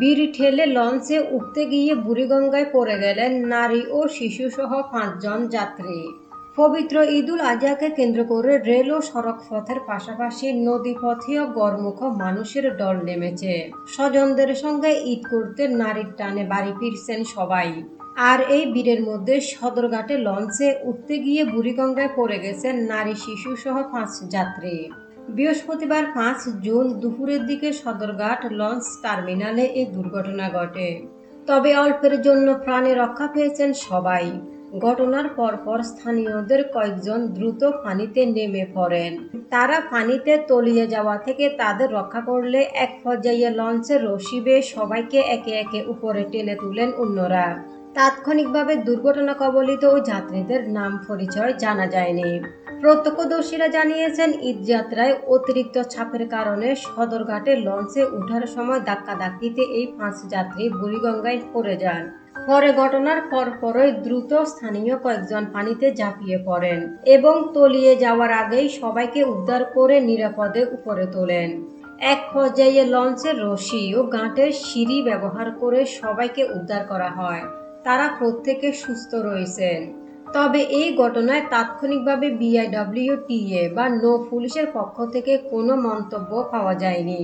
বিড়ি ঠেলে লঞ্চে উঠতে গিয়ে বুড়িগঙ্গায় পড়ে গেলেন নারী ও শিশুসহ পাঁচজন যাত্রী। পবিত্র ঈদুল আজহাকে কেন্দ্র করে রেল ও সড়ক পথের পাশাপাশি নদীপথেও গড়মুখ মানুষের দল নেমেছে। স্বজনদের সঙ্গে ঈদ করতে নারীর টানে বাড়ি ফিরছেন সবাই। আর এই ভিড়ের মধ্যে সদরঘাটে লঞ্চে উঠতে গিয়ে বুড়িগঙ্গায় পড়ে গেছেন নারী শিশু সহ পাঁচ যাত্রী। বৃহস্পতিবার পাঁচ জুন দুপুরের দিকে সদরঘাট লঞ্চ টার্মিনালে এই দুর্ঘটনা ঘটে। তবে অল্পের জন্য প্রাণে রক্ষা পেয়েছেন সবাই। ঘটনার পরপর স্থানীয়দের কয়েকজন দ্রুত পানিতে নেমে পড়েন। তারা পানিতে তলিয়ে যাওয়া থেকে তাদের রক্ষা করলে এক পর্যায়ে লঞ্চের রশি বেয়ে সবাইকে একে একে উপরে টেনে তুলেন অন্যরা। তাৎক্ষণিকভাবে দুর্ঘটনা কবলিত ওই যাত্রীদের নাম পরিচয় জানা যায়নি। প্রত্যক্ষদর্শীরা জানিয়েছেন ঈদযাত্রায় অতিরিক্ত চাপের কারণে সদরঘাটে লঞ্চে ওঠার সময় ধাক্কাধাক্কিতে এই পাঁচ যাত্রী বুড়িগঙ্গায় পড়ে যান। পরে ঘটনার পরপরই দ্রুত স্থানীয় কয়েকজন পানিতে ঝাঁপিয়ে পড়েন এবং তলিয়ে যাওয়ার আগেই সবাইকে উদ্ধার করে নিরাপদে উপরে তোলেন। এক পর্যায়ে লঞ্চের রশি ও গাঁটের সিঁড়ি ব্যবহার করে সবাইকে উদ্ধার করা হয়। তারা প্রত্যেকে সুস্থ রয়েছেন। তবে এই ঘটনায় তাৎক্ষণিকভাবে বিআইডব্লিউটিএ বা নো পুলিশের পক্ষ থেকে কোনো মন্তব্য পাওয়া যায়নি।